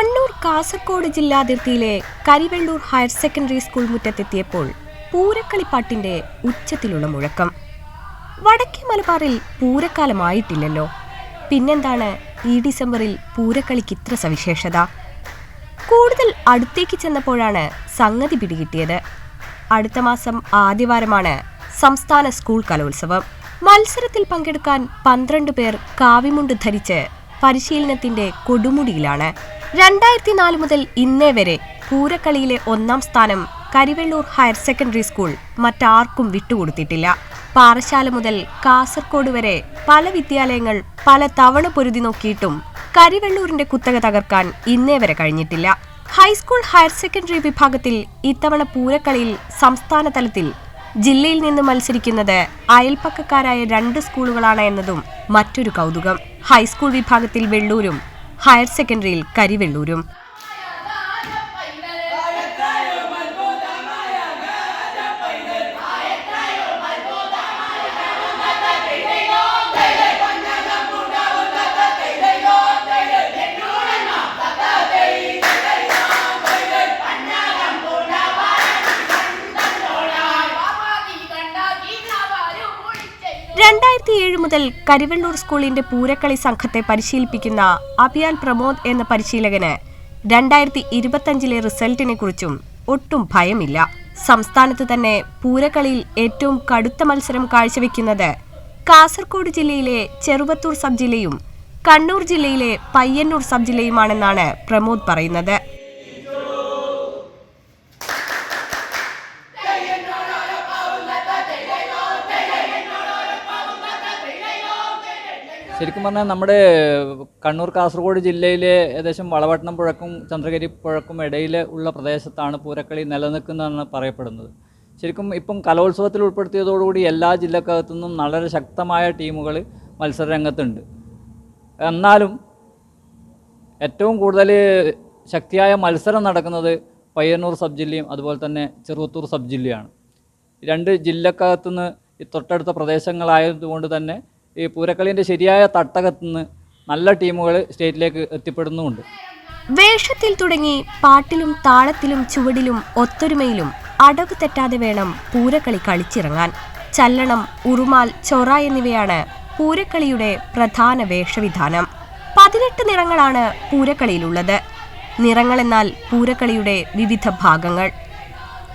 കണ്ണൂർ കാസർഗോഡ് ജില്ലാതിർത്തിയിലെ Karivellur higher secondary school മുറ്റത്തെത്തിയപ്പോൾ പൂരക്കളിപ്പാട്ടിന്റെ ഉച്ചത്തിലുള്ള മുഴക്കം. വടക്കേ മലബാറിൽ പൂരക്കാലമായിട്ടില്ലല്ലോ. പിന്നെന്താണ് ഈ ഡിസംബറിൽ പൂരക്കളിക്ക് ഇത്ര സവിശേഷത? കൂടുതൽ അടുത്തേക്ക് ചെന്നപ്പോഴാണ് സംഗതി പിടികിട്ടിയത്. അടുത്ത മാസം ആദ്യവാരമാണ് സംസ്ഥാന സ്കൂൾ കലോത്സവം. മത്സരത്തിൽ പങ്കെടുക്കാൻ പന്ത്രണ്ട് പേർ കാവിമുണ്ട് ധരിച്ച് പരിശീലനത്തിന്റെ കൊടുമുടിയിലാണ്. രണ്ടായിരത്തി നാല് മുതൽ ഇന്നേ വരെ പൂരക്കളിയിലെ ഒന്നാം സ്ഥാനം കരിവെള്ളൂർ ഹയർ സെക്കൻഡറി സ്കൂൾ മറ്റാർക്കും വിട്ടുകൊടുത്തിട്ടില്ല. പാറശാല മുതൽ കാസർഗോഡ് വരെ പല വിദ്യാലയങ്ങൾ പല തവണ പൊരുതി നോക്കിയിട്ടും കരിവെള്ളൂരിന്റെ കുത്തക തകർക്കാൻ ഇന്നേ വരെ കഴിഞ്ഞിട്ടില്ല. ഹൈസ്കൂൾ ഹയർ സെക്കൻഡറി വിഭാഗത്തിൽ ഇത്തവണ പൂരക്കളിയിൽ സംസ്ഥാന തലത്തിൽ ജില്ലയിൽ നിന്ന് മത്സരിക്കുന്നത് അയൽപ്പക്കക്കാരായ രണ്ട് സ്കൂളുകളാണ് എന്നതും മറ്റൊരു കൗതുകം. ഹൈസ്കൂൾ വിഭാഗത്തിൽ വെള്ളൂരും ഹയർ സെക്കൻഡറിയിൽ കരിവെള്ളൂരും രണ്ടായിരത്തി ഏഴ് മുതൽ കരിവെള്ളൂർ സ്കൂളിന്റെ പൂരക്കളി സംഘത്തെ പരിശീലിപ്പിക്കുന്ന അഭിയാൻ പ്രമോദ് എന്ന പരിശീലകന് രണ്ടായിരത്തി ഇരുപത്തഞ്ചിലെ റിസൾട്ടിനെ കുറിച്ചും ഒട്ടും ഭയമില്ല. സംസ്ഥാനത്ത് തന്നെ പൂരക്കളിയിൽ ഏറ്റവും കടുത്ത മത്സരം കാഴ്ചവെക്കുന്നത് കാസർഗോഡ് ജില്ലയിലെ ചെറുവത്തൂർ സബ് ജില്ലയും കണ്ണൂർ ജില്ലയിലെ പയ്യന്നൂർ സബ് ജില്ലയുമാണെന്നാണ് പ്രമോദ് പറയുന്നത്. ശരിക്കും പറഞ്ഞാൽ നമ്മുടെ കണ്ണൂർ കാസർഗോഡ് ജില്ലയിലെ ഏകദേശം വളവട്ടണം പുഴക്കും ചന്ദ്രഗിരി പുഴക്കും ഇടയിൽ ഉള്ള പ്രദേശത്താണ് പൂരക്കളി നിലനിൽക്കുന്നതെന്ന് പറയപ്പെടുന്നത്. ശരിക്കും ഇപ്പം കലോത്സവത്തിൽ ഉൾപ്പെടുത്തിയതോടുകൂടി എല്ലാ ജില്ലക്കകത്തു നിന്നും വളരെ ശക്തമായ ടീമുകൾ മത്സരരംഗത്തുണ്ട്. എന്നാലും ഏറ്റവും കൂടുതൽ ശക്തിയായ മത്സരം നടക്കുന്നത് പയ്യന്നൂർ സബ് ജില്ലയും അതുപോലെ തന്നെ ചെറുവത്തൂർ സബ് ജില്ലയാണ്. രണ്ട് ജില്ലക്കകത്തുനിന്ന് തൊട്ടടുത്ത പ്രദേശങ്ങളായതുകൊണ്ട് തന്നെ ഈ പൂരക്കളിന്റെ ശരിയായ തട്ടകത്തുനിന്ന് നല്ല ടീമുകൾ സ്റ്റേറ്റിലേക്ക് എത്തിപ്പെടുന്നുമുണ്ട്. വേഷത്തിൽ തുടങ്ങി പാട്ടിലും താളത്തിലും ചുവടിലും ഒത്തൊരുമയിലും അടവ് തെറ്റാതെ വേണം പൂരക്കളി കളിച്ചിറങ്ങാൻ. ചല്ലണം ഉറുമാൽ ചൊറ എന്നിവയാണ് പൂരക്കളിയുടെ പ്രധാന വേഷവിധാനം. പതിനെട്ട് നിറങ്ങളാണ് പൂരക്കളിയിലുള്ളത്. നിറങ്ങളെന്നാൽ പൂരക്കളിയുടെ വിവിധ ഭാഗങ്ങൾ.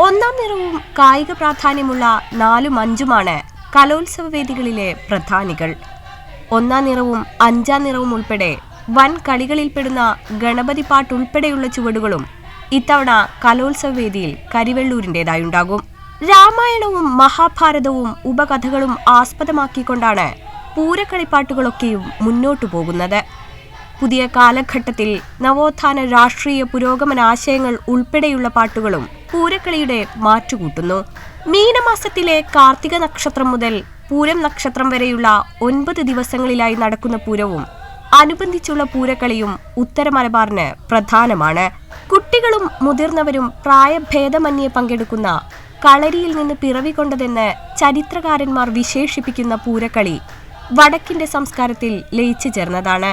ഒന്നാം നിറവും കായിക പ്രാധാന്യമുള്ള നാലും അഞ്ചുമാണ് കലോത്സവ വേദികളിലെ പ്രധാനികൾ. ഒന്നാം നിറവും അഞ്ചാം നിറവും ഉൾപ്പെടെ വൻ കളികളിൽപ്പെടുന്ന ഗണപതി പാട്ട് ഉൾപ്പെടെയുള്ള ചുവടുകളും ഇത്തവണ കലോത്സവ വേദിയിൽ കരിവെള്ളൂരിന്റെതായുണ്ടാകും. രാമായണവും മഹാഭാരതവും ഉപകഥകളും ആസ്പദമാക്കിക്കൊണ്ടാണ് പൂരക്കളിപ്പാട്ടുകളൊക്കെയും മുന്നോട്ടു പോകുന്നത്. പുതിയ കാലഘട്ടത്തിൽ നവോത്ഥാന രാഷ്ട്രീയ പുരോഗമന ആശയങ്ങൾ ഉൾപ്പെടെയുള്ള പാട്ടുകളും പൂരക്കളിയുടെ മാറ്റുകൂട്ടുന്നു. മീനമാസത്തിലെ കാർത്തിക നക്ഷത്രം മുതൽ പൂരം നക്ഷത്രം വരെയുള്ള ഒൻപത് ദിവസങ്ങളിലായി നടക്കുന്ന പൂരവും അനുബന്ധിച്ചുള്ള പൂരക്കളിയും ഉത്തര മലബാറിന് പ്രധാനമാണ്. കുട്ടികളും മുതിർന്നവരും പ്രായഭേദമന്യേ പങ്കെടുക്കുന്ന കളരിയിൽ നിന്ന് പിറവികൊണ്ടതെന്ന് ചരിത്രകാരന്മാർ വിശേഷിപ്പിക്കുന്ന പൂരക്കളി വടക്കിന്റെ സംസ്കാരത്തിൽ ലയിച്ചു ചേർന്നതാണ്.